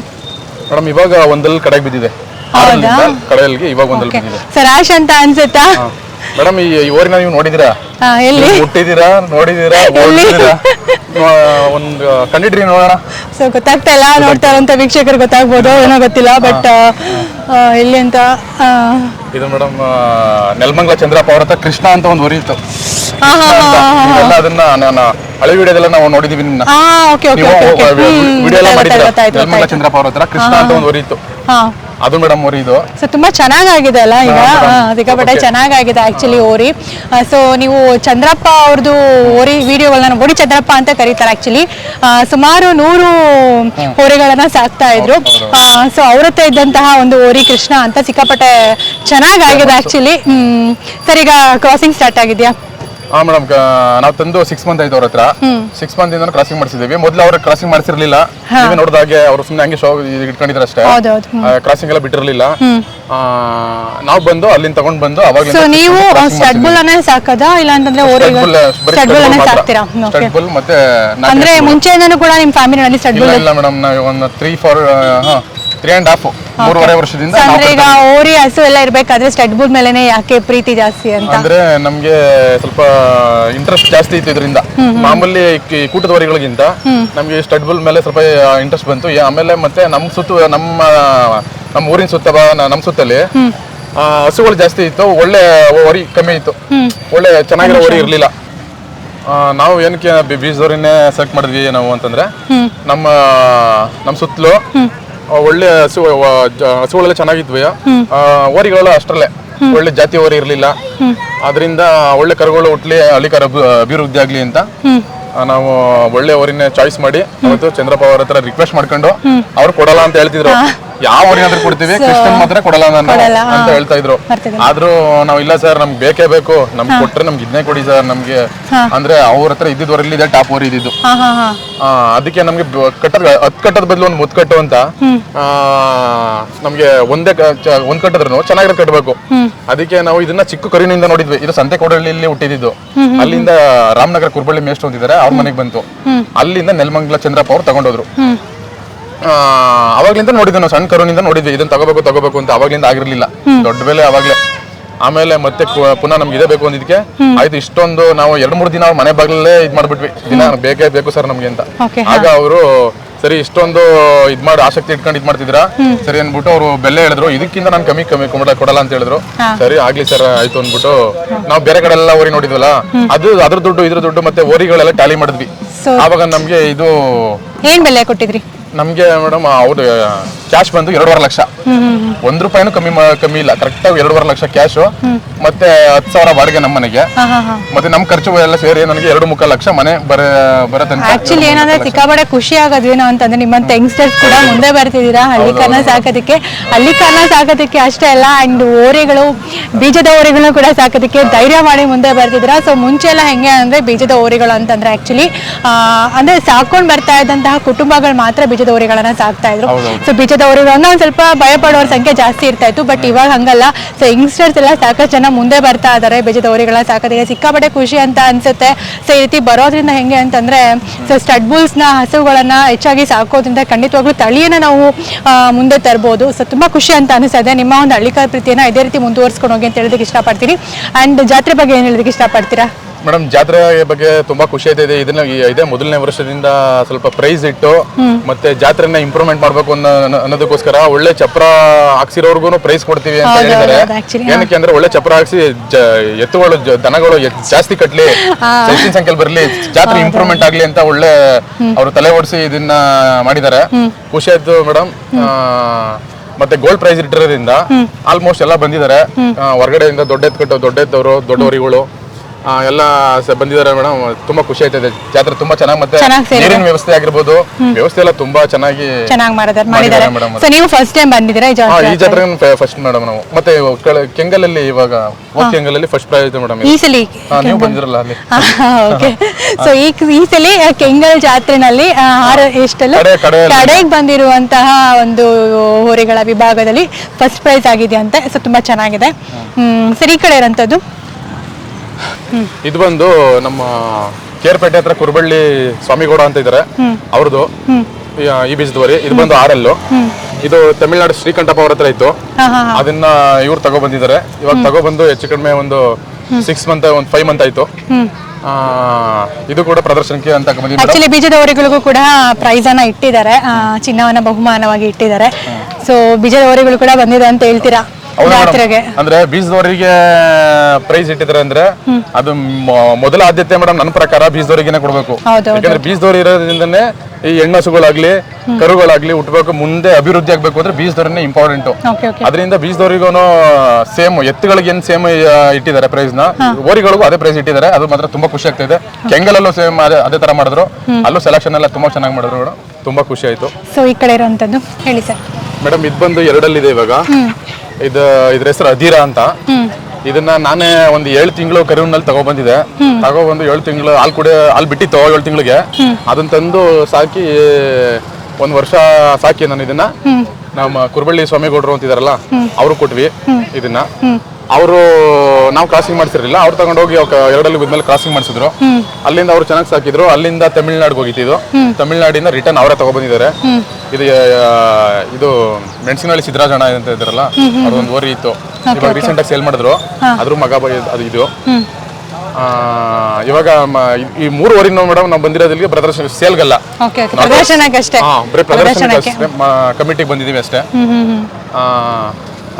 ಮೇಡಮ್ ಇವಾಗ ಒಂದಲ್ಲಿ ಕಡೆಗೆ ಬಿದ್ದಿದೆ. ಹೌದಾ? ಕಡೆಯಲ್ಲಿ ಇವಾಗ ಒಂದಲ್ಲಿ ಸರ್ ಬಿದ್ದಿದೆ. ಸೊ ರ್ಯಾಶ್ ಅಂತ ಅನ್ಸುತ್ತಾ? ಮೇಡಮ್ ಈ ಈ ಊರಿನ ನೀವು ನೋಡಿದಿರಾ ಹಾ ಎಲ್ಲಿ? ಹುಟ್ಟಿದಿರಾ ನೋಡಿದಿರಾ ಓದಿದಿರಾ ಒಂದು ಕಂಡಿಡ್ರಿ ನೋಡೋಣ. ಸೊ ಗೊತ್ತಾಗ್ತಾ ಇಲ್ಲ ನೋಡ್ತಾ ಇರೋಂಥ ವೀಕ್ಷಕರು ಗೊತ್ತಾಗ್ಬೋದು ಏನೋ ಗೊತ್ತಿಲ್ಲ ಬಟ್ ಎಲ್ಲಿ ಅಂತ ಆ, ಇದು ಮೇಡಮ್ ನೆಲಮಂಗಲ ಚಂದ್ರಪ್ಪ ಅವ್ರ ಹತ್ರ ಕೃಷ್ಣ ಅಂತ ಒಂದು ಊರಿತ್ತು. ಹಾ ಹಾ. ನೀವೆಲ್ಲ ಅದನ್ನ ನಾನು ಹಳೆ ವಿಡಿಯೋದೆಲ್ಲ ನಾವು ನೋಡಿದೀವಿ ನಿನ್ನ. ಹಾ ಓಕೆ ಓಕೆ ನೀವು ವಿಡಿಯೋ ಎಲ್ಲ ಮಾಡಿದ್ರ ಗೊತ್ತಾಯ್ತು ನೆಲಮಂಗಲ ಗೊತ್ತಾಯ್ತು. ಚಂದ್ರಪ್ಪ ಅವ್ರ ಹತ್ರ ಕೃಷ್ಣ ಅಂತ ಒಂದು ಊರಿತ್ತು. ಹಾ. ಅದು ಮೇಡಮ್ ಓರಿ ಇದು. ಸೊ ತುಂಬಾ ಚೆನ್ನಾಗಾಗಿದೆ ಅಲ್ಲ ಈಗ? ಸಿಕ್ಕಾಪಟ್ಟೆ ಚೆನ್ನಾಗಾಗಿದೆ ಆಕ್ಚುಲಿ ಓರಿ. ಸೊ ನೀವು ಚಂದ್ರಪ್ಪ ಅವ್ರದ್ದು ಓರಿ ವಿಡಿಯೋಗಳನ್ನ ಓಡಿ ಚಂದ್ರಪ್ಪ ಅಂತ ಕರೀತಾರೆ ಆಕ್ಚುಲಿ ಸುಮಾರು ನೂರು ಹೋರಿಗಳನ್ನ ಸಾಕ್ತಾ ಇದ್ರು. ಸೊ ಅವ್ರ ಹತ್ರ ಇದ್ದಂತಹ ಒಂದು ಓರಿ ಕೃಷ್ಣ ಅಂತ ಸಿಕ್ಕಾಪಟ್ಟೆ ಚೆನ್ನಾಗಾಗಿದೆ ಆಕ್ಚುಲಿ ಹ್ಮ್. ಸರ್ ಈಗ ಕ್ರಾಸಿಂಗ್ ಸ್ಟಾರ್ಟ್ ಆಗಿದ್ಯಾ? ಹಾ ಮೇಡಮ್ ನಾವು ತಂದು ಸಿಕ್ಸ್ ಮಂತ್ ಆಯ್ತು ಅವ್ರ ಹತ್ರ. ಸಿಕ್ಸ್ ಮಂತ್ ಇಂದ ಕ್ರಾಸಿಂಗ್ ಮಾಡಿಸಿದೀವಿ. ಮೊದ್ಲು ಅವ್ರ ಕ್ರಾಸಿಂಗ್ ಮಾಡಿಸಿರ್ಲಿಲ್ಲ. ನೀವೇ ನೋಡಿದಾಗೆ ಅವ್ರು ಸುಮ್ಮನೆ ಹಂಗೆ ಶೋ ಇಟ್ಕೊಂಡಿದ್ರು ಅಷ್ಟೇ. ಹೌದೌದು. ಕ್ರಾಸಿಂಗ್ ಎಲ್ಲ ಬಿಟ್ಟಿರ್ಲಿಲ್ಲ. ನಾವು ಬಂದು ಅಲ್ಲಿಂದ ತಗೊಂಡ್ ಬಂದು ಅವಾಗ ಸೊ ನೀವು ಸ್ಟಡ್ ಅನ್ನೇ ಸಾಕದಾ? ಇಲ್ಲ ಅಂತಂದ್ರೆ ಓರಿಗಳು ಸ್ಟಡ್ ಅನ್ನೇ ಸಾಕ್ತೀರಾ? ಓಕೆ ಮತ್ತೆ ಅಂದ್ರೆ ಅಂದ್ರೆ ಮುಂಚೆಯಿಂದನೂ ಕೂಡ ನಿಮ್ಮ ಫ್ಯಾಮಿಲಿನಲ್ಲಿ ಸ್ಟಡ್ ಇಲ್ಲ ಮೇಡಮ್ ನಾವು ಒಂದು three four three and half ಮೂರುವರೆ ವರ್ಷದಿಂದ ಅಂದ್ರೆ ಈಗ ಓರಿ ಹಸು ಎಲ್ಲ ಇರ್ಬೇಕಾದ್ರೆ ಸ್ಟಡ್ ಬುಲ್ ಮೇಲೆನೆ ಯಾಕೆ ಪ್ರೀತಿ ಜಾಸ್ತಿ ಅಂತ? ಅಂದ್ರೆ ನಮ್ಗೆ ಸ್ವಲ್ಪ ಇಂಟ್ರೆಸ್ಟ್ ಜಾಸ್ತಿ ಇತ್ತು ಇದರಿಂದ. ಮಾಮೂಲಿ ಕೂಟದ ಕೂಟದವರಿಗಳಿಗಿಂತ ನಮ್ಗೆ ಸ್ಟಡ್ ಬುಲ್ ಮೇಲೆ ಸ್ವಲ್ಪ ಇಂಟ್ರೆಸ್ಟ್ ಬಂತು. ಆಮೇಲೆ ಮತ್ತೆ ನಮ್ ಸುತ್ತ ನಮ್ಮ ನಮ್ಮ ಊರಿನ ಸುತ್ತ ನಮ್ ನಮ್ಮ ಸುತ್ತಲ್ಲಿ ಹಸುಗಳು ಜಾಸ್ತಿ ಇತ್ತು. ಒಳ್ಳೆ ವರಿ ಕಮ್ಮಿ ಇತ್ತು. ಒಳ್ಳೆ ಚೆನ್ನಾಗಿರೋ ವರಿ ಇರಲಿಲ್ಲ. ನಾವು ಏನಕ್ಕೆ ಬೀಜದವ್ರನ್ನೇ ಸೆಲೆಕ್ಟ್ ಮಾಡಿದ್ವಿ ನಾವು ಅಂತಂದ್ರೆ ನಮ್ಮ ನಮ್ಮ ಸುತ್ತಲೂ ಒಳ್ಳೆ ಹಸು ಹಸುಗಳೆಲ್ಲ ಚೆನ್ನಾಗಿದ್ವಿ ಆ, ಓರಿಗಳೆಲ್ಲ ಅಷ್ಟರಲ್ಲೇ. ಒಳ್ಳೆ ಜಾತಿ ಓರಿ ಇರಲಿಲ್ಲ. ಅದರಿಂದ ಒಳ್ಳೆ ಕರುಗಳು ಹುಟ್ಲಿ ಅಲ್ಲಿ ಕರ ಅಭಿ- ಅಭಿವೃದ್ಧಿ ಆಗ್ಲಿ ಅಂತ. ನಾವು ಒಳ್ಳೆ ಓರಿನ ಚಾಯ್ಸ್ ಮಾಡಿ ಅವತ್ತು ಚಂದ್ರಪ್ಪ ಅವ್ರ ಹತ್ರ ರಿಕ್ವೆಸ್ಟ್ ಮಾಡ್ಕೊಂಡು ಅವ್ರು ಕೊಡಲ್ಲ ಅಂತ ಹೇಳ್ತಿದ್ರು. ಯಾವ ಊರಿಗಾದ್ರೂ ಕೊಡ್ತೀವಿ ಕೃಷ್ಣನ್ ಮಾತ್ರ ಕೊಡಲ್ಲ ನಾನು ಕೊಡಲ್ಲ, ಅಂತ ಹೇಳ್ತಾ ಇದ್ರು. ಆದ್ರೂ ನಾವ್ ಇಲ್ಲ ಸರ್ ನಮ್ಗೆ ಬೇಕೇ ಬೇಕು. ನಮ್ಗೆ ಕೊಟ್ರೆ ನಮ್ಗೆ ಇದನ್ನೇ ಕೊಡಿ ಸರ್ ನಮ್ಗೆ. ಅಂದ್ರೆ ಅವ್ರ ಹತ್ರ ಇದ್ದಿದ್ವರಲ್ಲಿ ಇದೆ ಟಾಪ್ ಓರ್ ಇದ್ದಿದ್ದು. ಹಾ ಹಾ ಹಾ. ಆ, ಅದಕ್ಕೆ ನಮ್ಗೆ ಬ- ಕಟ್ಟದ ಹತ್ ಕಟ್ಟದ ಬದಲು ಒಂದು ಮುತ್ ಕಟ್ಟು ಅಂತ. ಆ, ನಮ್ಗೆ ಒಂದೇ ಕ- ಚ- ಒಂದ್ ಕಟ್ಟಿದ್ರು ಚೆನ್ನಾಗಿರೋದು ಕಟ್ಟಬೇಕು ಅದಕ್ಕೆ ನಾವು ಇದನ್ನ ಚಿಕ್ಕ ಕರಿನಿಂದ ನೋಡಿದ್ವಿ. ಇದು ಸಂತೆ ಕೋಡಳ್ಳಿಯಲ್ಲಿ ಹುಟ್ಟಿದ್ದು ಅಲ್ಲಿಂದ ರಾಮನಗರ ಕುರ್ಬಳ್ಳಿ ಮೇಸ್ಟ್ ಹೊಂದಿದ್ದಾರೆ ಅವ್ರ ಮನೆಗೆ ಬಂತು. ಅಲ್ಲಿಂದ ನೆಲಮಂಗಲ ಚಂದ್ರಪ್ಪ ಅವ್ರು ತಗೊಂಡೋದ್ರು. ಅವಾಗ್ಲಿಂದ ನೋಡಿದ್ವಿ ನಾವು ಸಣ್ಣ ಕರುನಿಂದ ನೋಡಿದ್ವಿ ಇದನ್ನ ತಗೋಬೇಕು ತಗೋಬೇಕು ಅಂತ ಅವಾಗ್ಲಿಂದ ಆಗಿರ್ಲಿಲ್ಲ. ದೊಡ್ಡ ಬೆಲೆ ಅವಾಗ್ಲೇ. ಆಮೇಲೆ ಮತ್ತೆ ಪುನಃ ನಮ್ಗೆ ಇದೇ ಬೇಕು ಅಂದಿದ್ಕೆ ಆಯ್ತು ಇಷ್ಟೊಂದು ನಾವು ಎರಡ್ ಮೂರು ದಿನ ಮನೆ ಬಾಗ್ಲಲ್ಲೇ ಇದ್ ಮಾಡ್ಬಿಟ್ವಿ. ದಿನ ಬೇಕೇ ಬೇಕು ಸರ್ ನಮ್ಗೆ ಅಂತ. ಆಗ ಅವರು ಸರಿ ಇಷ್ಟೊಂದು ಇದ್ ಮಾಡಿ ಆಸಕ್ತಿ ಇಟ್ಕೊಂಡು ಇದ್ ಮಾಡ್ತಿದ್ರ ಸರಿ ಅನ್ಬಿಟ್ಟು ಅವರು ಬೆಲೆ ಹೇಳಿದ್ರು. ಇದಕ್ಕಿಂತ ನಾನು ಕಮ್ಮಿ ಕಮ್ಮಿ ಕುಮಟ ಕೊಡಲ್ಲ ಅಂತ ಹೇಳಿದ್ರು. ಸರಿ ಆಗ್ಲಿ ಸರ್ ಆಯ್ತು ಅಂದ್ಬಿಟ್ಟು ನಾವು ಬೇರೆ ಕಡೆ ಎಲ್ಲ ಓರಿ ನೋಡಿದ್ವಲ್ಲ ಅದು ಅದ್ರ ದುಡ್ಡು ಇದ್ರ ದುಡ್ಡು ಮತ್ತೆ ಓರಿಗಳೆಲ್ಲ ಟ್ಯಾಲಿ ಮಾಡಿದ್ವಿ. ಅವಾಗ ಆವಾಗ ನಮ್ಗೆ ಇದು ಏನ್ ಬೆಲೆ ಕೊಟ್ಟಿದ್ರಿ? ನಮ್ಗೆ ಮೇಡಮ್ ಅವ್ರು ಕ್ಯಾಶ್ ಬಂದು ಎರಡೂವರೆ ಲಕ್ಷ. ಒಂದ್ ರೂಪಾಯಿನೂ ಕಮ್ಮಿ ಮಾ- ಕಮ್ಮಿ ಇಲ್ಲ. ಕರೆಕ್ಟ್ ಆಗಿ ಎರಡೂವರೆ ಲಕ್ಷ ಕ್ಯಾಶ್ ಮತ್ತೆ ಹತ್ತು ಸಾವಿರ ಬಾಡಿಗೆ ನಮ್ಮ ಮನೆಗೆ. ಮತ್ತೆ ನಮ್ ಖರ್ಚು ಎಲ್ಲ ಸೇರಿ ನನಗೆ ಎರಡು ಮುಖ ಲಕ್ಷ ಮನೆ ಬರ ಬರತ್ತೆ ತನಕ ಆಕ್ಚುಲಿ ಏನಂದ್ರೆ ಸಿಕ್ಕಾಪಟ್ಟೆ ಖುಷಿ ಆಗೋದೇನೋ ಅಂತಂದ್ರೆ ನಿಮ್ಮಂತ ಯಂಗ್ಸ್ಟರ್ಸ್ ಕೂಡ ಮುಂದೆ ಬರ್ತಿದ್ದೀರಾ? ಹಳ್ಳಿ ಕನ್ನ ಸಾಕೋದಕ್ಕೆ? ಹಳ್ಳಿ ಕನ್ನ ಸಾಕೋದಕ್ಕೆ ಅಷ್ಟೇ ಅಲ್ಲ ಅಂಡ್ ಓರೆಗಳು ಬೀಜದ ಓರೆಗಳನ್ನ ಕೂಡ ಸಾಕೋದಕ್ಕೆ ಧೈರ್ಯ ಮಾಡಿ ಮುಂದೆ ಬರ್ತಿದ್ದೀರಾ? ಸೊ ಮುಂಚೆ ಎಲ್ಲ ಹೆಂಗೆ ಅಂದ್ರೆ ಬೀಜದ ಓರೆಗಳು ಅಂತಂದ್ರೆ ಆಕ್ಚುಲಿ ಅಂದ್ರೆ ಸಾಕೊಂಡ್ ಬರ್ತಾ ಇದ್ದಂತಹ ಕುಟುಂಬಗಳು ಮಾತ್ರ ಬೀಜದ ಓರೆಗಳನ್ನ ಸಾಕ್ತಾ ಇದ್ರು. ಸೊ ಬೀಜದವರಿಗಳನ್ನ ಒಂದ್ ಸ್ವಲ್ಪ ಭಯ ಪಡೋರ ಸಂಖ್ಯೆ ಜಾಸ್ತಿ ಇರ್ತಾ ಇತ್ತು ಬಟ್ ಇವಾಗ ಹಂಗಲ್ಲ. ಸೊ ಯಂಗ್ಸ್ಟರ್ಸ್ ಎಲ್ಲ ಸಾಕಷ್ಟು ಜನ ಮುಂದೆ ಬರ್ತಾ ಇದಾರೆ ಬೀಜದ ಸಾಕೋದಿಗೆ ಸಾಕೋದಕ್ಕೆ. ಸಿಕ್ಕಾಪಟ್ಟೆ ಖುಷಿ ಅಂತ ಅನ್ಸುತ್ತೆ. ಸೊ ಈ ರೀತಿ ಬರೋದ್ರಿಂದ ಹೆಂಗೆ ಅಂತಂದ್ರೆ ಸೊ ಸ್ಟಡ್ನ ಹಸುಗಳನ್ನ ಹೆಚ್ಚಾಗಿ ಸಾಕೋದ್ರಿಂದ ಖಂಡಿತವಾಗ್ಲೂ ತಳಿಯನ್ನ ನಾವು ಮುಂದೆ ತರ್ಬೋದು. ಸೊ ತುಂಬಾ ಖುಷಿ ಅಂತ ಅನಿಸ್ತದೆ ನಿಮ್ಮ ಒಂದು ಹಳ್ಳಿಕಾರ ಪ್ರೀತಿಯನ್ನ ಇದೇ ರೀತಿ ಮುಂದುವರ್ಸ್ಕೊಂಡು ಹೋಗಿ ಅಂತ ಹೇಳೋದಕ್ಕೆ ಇಷ್ಟಪಡ್ತೀನಿ. ಅಂಡ್ ಜಾತ್ರೆ ಬಗ್ಗೆ ಏನು ಹೇಳೋದಕ್ಕೆ ಇಷ್ಟಪಡ್ತೀರಾ? ಮೇಡಮ್ ಜಾತ್ರೆ ಬಗ್ಗೆ ತುಂಬಾ ಖುಷಿ ಆಯ್ತಿದೆ ಇದನ್ನ ಇದೇ ಮೊದಲನೇ ವರ್ಷದಿಂದ ಸ್ವಲ್ಪ ಪ್ರೈಸ್ ಇಟ್ಟು ಮತ್ತೆ ಜಾತ್ರೆನ ಇಂಪ್ರೂವ್ಮೆಂಟ್ ಮಾಡ್ಬೇಕು ಅನ್ನೋ ಅನ್ನೋದಕ್ಕೋಸ್ಕರ ಒಳ್ಳೆ ಚಪ್ರ ಹಾಕ್ಸಿರೋರ್ಗು ಪ್ರೈಸ್ ಕೊಡ್ತೀವಿ ಅಂತ ಹೇಳಿದ್ದಾರೆ. ಏನಕ್ಕೆ ಅಂದ್ರೆ ಒಳ್ಳೆ ಚಪ್ರ ಹಾಕ್ಸಿ ಜ- ಎತ್ತುಗಳು ದನಗಳು ಜಾಸ್ತಿ ಕಟ್ಲಿ. ಹೆಚ್ಚಿನ ಸಂಖ್ಯೆ ಬರ್ಲಿ. ಜಾತ್ರೆ ಇಂಪ್ರೂವ್ಮೆಂಟ್ ಆಗ್ಲಿ ಅಂತ ಒಳ್ಳೆ ಅವರು ತಲೆ ಓಡಿಸಿ ಇದನ್ನ ಮಾಡಿದ್ದಾರೆ. ಖುಷಿ ಆಯ್ತು ಮೇಡಮ್. ಮತ್ತೆ ಗೋಲ್ಡ್ ಪ್ರೈಸ್ ಇಟ್ಟಿರೋದ್ರಿಂದ ಆಲ್ಮೋಸ್ಟ್ ಎಲ್ಲ ಬಂದಿದ್ದಾರೆ. ಹೊರಗಡೆಯಿಂದ ದೊಡ್ಡ ಎತ್ಕಟ್ಟು ದೊಡ್ಡ ಎತ್ತವರು ದೊಡ್ಡವರಿಗಳು ಎಲ್ಲ ಸ- ಬಂದಿದ್ದಾರೆ ಮೇಡಮ್. ತುಂಬಾ ಖುಷಿ ಆಯ್ತದೆ. ಜಾತ್ರೆ ತುಂಬಾ ಚೆನ್ನಾಗಿ ಮತ್ತೆ ಚೆನ್ನಾಗ್ ಸೇರಿದೆ. ನೀರಿನ ವ್ಯವಸ್ಥೆ ಆಗಿರ್ಬೋದು. ವ್ಯವಸ್ಥೆ ಎಲ್ಲ ತುಂಬಾ ಚೆನ್ನಾಗಿ ಚೆನ್ನಾಗಿ ಮಾಡಿದಾರೆ ಮಾಡಿದ್ದಾರೆ ಮಾಡಿದ್ದಾರೆ madam. ಸೊ ನೀವು ಫಸ್ಟ್ ಟೈಮ್ ಬಂದಿದ್ದೀರಾ ಈ ಹಾ, ಈ ಜಾತ್ರೆ ಜಾತ್ರೆ ಫಸ್ಟ್ ಮೇಡಮ್ ನಾವು. ಮತ್ತೆ ಕೆಳ- ಕೆಂಗಲಲ್ಲಿ ಇವಾಗ ಓಕೆ ಕೆಂಗಲಲ್ಲಿ ಫಸ್ಟ್ ಪ್ರೈಸ್ ಇದೆ ಮೇಡಮ್ ಈ ಸಲ ನೀವು ಬಂದಿರಲ್ಲ ಅಲ್ಲಿ. ಓಕೆ ಸೊ ಈ ಈ ಸಲ ಕೆಂಗಲ್ ಜಾತ್ರೆನಲ್ಲಿ ಆ, ಆರು ಎಷ್ಟೆಲ್ಲ ಕಡೆ- ಕಡೆಯಲ್ಲಿ. ಕಡೆಗೆ ಬಂದಿರುವಂತಹ ಒಂದು ಹೋರಿಗಳ ವಿಭಾಗದಲ್ಲಿ ಫಸ್ಟ್ ಪ್ರೈಸ್ ಆಗಿದೆ ಅಂತ. ಸೊ ತುಂಬಾ ಚೆನ್ನಾಗಿದೆ. ಹ್ಮ್ ಸರಿ ಈ ಕಡೆ ಇರೋಂಥದ್ದು ಇದು ಬಂದು ನಮ್ಮ ಕೇರ್ಪೇಟೆ ಹತ್ರ ಕುರುಬಳ್ಳಿ ಸ್ವಾಮಿಗೌಡ ಅಂತ ಇದಾರೆ. ಅವ್ರದ್ದು. ಈ ಬೀಜದವರಿ. ಇದು ಬಂದು ಆರ್ ಎಲ್ ಇದು ತಮಿಳ್ನಾಡು ಶ್ರೀಕಂಠಪ್ಪ ಅವ್ರ ಹತ್ರ ಇತ್ತು. ಅದನ್ನ ಇವ್ರು ತಗೋ ಬಂದಿದ್ದಾರೆ ಇವಾಗ ತಗೋ ಬಂದು ಹೆಚ್ಚು ಕಡಿಮೆ ಒಂದು ಸಿಕ್ಸ್ ಮಂತ್ ಒಂದು ಫೈವ್ ಮಂತ್ ಆಯ್ತು. ಇದು ಕೂಡ ಪ್ರದರ್ಶನಕ್ಕೆ ಅಂತ ಆಕ್ಚುಲಿ ಬೀಜದವರಿಗಳಿಗೂ ಕೂಡ ಪ್ರೈಸ್ ಅನ್ನ ಇಟ್ಟಿದ್ದಾರೆ ಚಿನ್ನವನ್ನ ಬಹುಮಾನವಾಗಿ ಇಟ್ಟಿದ್ದಾರೆ. ಸೊ ಬೀಜದವರಿಗಳು ಕೂಡ ಬಂದಿದೆ ಅಂತ ಹೇಳ್ತೀರಾ? ಜಾತ್ರೆಗೆ. ಅಂದ್ರೆ ಬೀಜದವರಿಗೆ ಪ್ರೈಸ್ ಇಟ್ಟಿದ್ದಾರೆ ಅಂದ್ರೆ ಅದು ಮೊದಲ ಆದ್ಯತೆ ಮೇಡಮ್ ನನ್ನ ಪ್ರಕಾರ ಬೀಜದವರಿಗೆನೆ ಕೊಡ್ಬೇಕು. ಯಾಕಂದ್ರೆ ಬೀಜದವರು ಇರೋದ್ರಿಂದನೇ ಈ ಹೆಣ್ಣಸುಗಳಾಗ್ಲಿ ಕರುಗಳಾಗ್ಲಿ ಹುಟ್ಟಬೇಕು ಮುಂದೆ ಅಭಿವೃದ್ಧಿ ಆಗ್ಬೇಕು ಅಂದ್ರೆ ಬೀಜದವ್ರನ್ನೇ ಇಂಪಾರ್ಟೆಂಟ್ ಅದರಿಂದ ಬೀಜದವರಿಗೂ ಸೇಮ್ ಎತ್ತುಗಳಿಗೆ ಏನ್ ಸೇಮ್ ಇಟ್ಟಿದ್ದಾರೆ ಪ್ರೈಸ್ನ. ಓರಿಗಳಿಗೂ ಅದೇ ಪ್ರೈಸ್ ಇಟ್ಟಿದ್ದಾರೆ. ಅದು ಮಾತ್ರ ತುಂಬಾ ಖುಷಿ ಆಗ್ತಾ ಇದೆ ಕೆಂಗಲಲ್ಲೂ ಸೇಮ್ ಅದೇ ಅದೇ ತರ ಮಾಡಿದ್ರು. ಅಲ್ಲೂ ಸೆಲೆಕ್ಷನ್ ಎಲ್ಲ ತುಂಬಾ ಚೆನ್ನಾಗಿ ಮಾಡಿದ್ರು ಮೇಡಮ್ ತುಂಬಾ ಖುಷಿ ಆಯ್ತು. ಸೊ ಈ ಕಡೆ ಇರುವಂತದ್ದು ಹೇಳಿ ಸರ್ ಮೇಡಮ್ ಇದು ಬಂದು ಎರಡಲ್ಲಿದೆ ಇವಾಗ. ಇದು ಇದ್ರ ಹೆಸರು ಅಧೀರ ಅಂತ. ಇದನ್ನ ನಾನೇ ಒಂದು ಏಳು ತಿಂಗಳು ಕರುವಿನಲ್ಲಿ ತಗೊಬಂದಿದೆ. ತಗೊಬಂದು ಏಳು ತಿಂಗಳು ಹಾಲು ಕುಡಿ ಅಲ್ಲಿ ಬಿಟ್ಟಿತ್ತು ಏಳು ತಿಂಗಳಿಗೆ. ಅದನ್ನ ತಂದು ಸಾಕಿ ಒಂದ್ ವರ್ಷ ಸಾಕಿ ನಾನು ಇದನ್ನ. ನಮ್ಮ ಕುರುಬಳ್ಳಿ ಸ್ವಾಮಿಗೌಡರು ಅಂತಿದಾರಲ್ಲ ಅವರು ಕೊಟ್ವಿ ಇದನ್ನ. ಅವರು ನಾವು ಕ್ರಾಸಿಂಗ್ ಮಾಡ್ಸಿರ್ಲಿಲ್ಲ. ಅವ್ರು ತಗೊಂಡೋಗಿ ಎರಡಲ್ಲಿ ಬಿದ್ಮೇಲೆ ಕ್ರಾಸಿಂಗ್ ಮಾಡಿಸಿದ್ರು. ಅಲ್ಲಿಂದ ಅವ್ರು ಚೆನ್ನಾಗಿ ಸಾಕಿದ್ರು. ಅಲ್ಲಿಂದ ತಮಿಳ್ನಾಡಿಗೆ ಹೋಗಿತ್ತು ಇದು. ತಮಿಳ್ನಾಡಿಂದ ರಿಟರ್ನ್ ಅವರೇ ತಗೊಬಂದಿದ್ದಾರೆ. ಇದು ಇದು ಮೆಣಸಿನಹಳ್ಳಿ ಸಿದ್ದರಾಜಣ್ಣ ಅಂತ ಇದ್ರಲ್ಲ ಅದೊಂದು ಓರಿ ಇತ್ತು. ಇವಾಗ ರೀಸೆಂಟ್ ಆಗಿ ಸೇಲ್ ಮಾಡಿದ್ರು. ಅದ್ರ ಮಗ ಅದು ಇದು. ಇವಾಗ ಈ- ಮೂರು ಓರಿನ ಮೇಡಮ್ ನಾವು ಬಂದಿರೋದಿಲ್ಲಿ ಪ್ರದರ್ಶನ ಸೇಲ್ಗಲ್ಲ. ಪ್ರದರ್ಶನಕ್ಕೆ. ಕಮಿಟಿಗೆ ಬಂದಿದ್ದೀವಿ ಅಷ್ಟೇ.